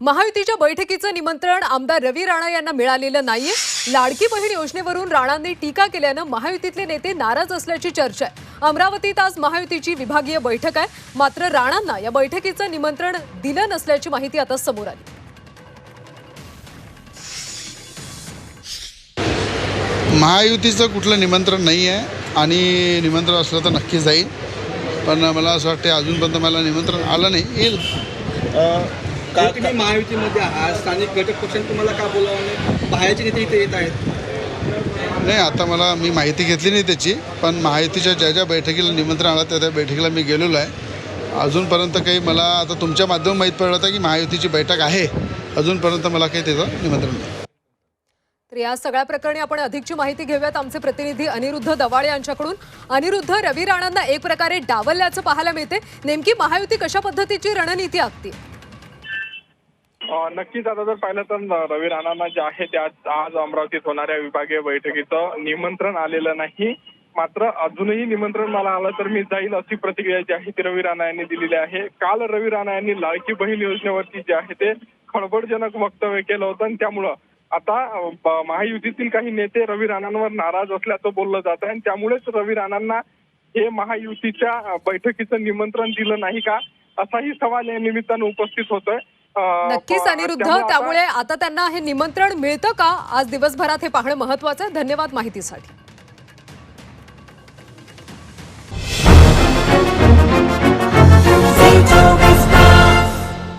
महायुतीच्या बैठकीचं निमंत्रण आमदार रवी राणा यांना मिळालेलं नाहीये. लाडकी बहीण योजनेवरून राणांनी टीका केल्यानं महायुतीतले नेते नाराज असल्याची चर्चा आहे. अमरावतीत आज महायुतीची विभागीय बैठक आहे. मात्र राणांना या बैठकीचं निमंत्रण दिलं नसल्याची माहिती आता समोर आली. महायुतीचं कुठलं निमंत्रण नाही आहे आणि निमंत्रण असलं तर नक्की जाईल. पण मला असं वाटतं अजूनपर्यंत मला निमंत्रण आलं नाही. येईल. जर तुम्ही महायुतीमध्ये आहात स्थानिक घटक पक्षांनी तुम्हाला का बोलावं नाही? बाहेरचे नेते इथे येत आहेत. नाही आता मला मी माहिती घेतली नाही त्याची पण महायुतीच्या ज्या ज्या बैठकीला निमंत्रण आलं त्या त्या बैठकीला मी गेलेलो आहे. अजूनपर्यंत काही मला आता तुमच्या माध्यमात माहीत पडलं होतं की महायुतीची बैठक आहे. अजूनपर्यंत मला काही त्याचं निमंत्रण नाही. तर या सगळ्या प्रकरणी आपण अधिकची माहिती घेऊयात. आमचे प्रतिनिधी अनिरुद्ध दवाळे यांच्याकडून. अनिरुद्ध रवी राणांना एक प्रकारे डावलल्याचं पाहायला मिळते. नेमकी महायुती कशा पद्धतीची रणनीती आखती नक्कीच आता जर पाहिलं तर रवी राणांना जे आहे ते आज आज अमरावतीत होणाऱ्या विभागीय बैठकीचं निमंत्रण आलेलं नाही. मात्र अजूनही निमंत्रण मला आलं तर मी जाईल अशी प्रतिक्रिया जी आहे ती रवी राणा यांनी दिलेली आहे. काल रवी राणा यांनी लाडकी बहीण योजनेवरती जे आहे ते खळबळजनक वक्तव्य केलं होतं आणि त्यामुळं आता महायुतीतील काही नेते रवी राणांवर नाराज असल्याचं बोललं जात आहे आणि त्यामुळेच रवी राणांना हे महायुतीच्या बैठकीचं निमंत्रण दिलं नाही का? असाही सवाल या निमित्तानं उपस्थित होतोय. नक्कीच अनिरुद्ध त्यामुळे आता- त्यामुळे आता त्यांना हे निमंत्रण मिळतं का? आज दिवसभरात हे पाहणं महत्वाचं आहे. धन्यवाद माहितीसाठी.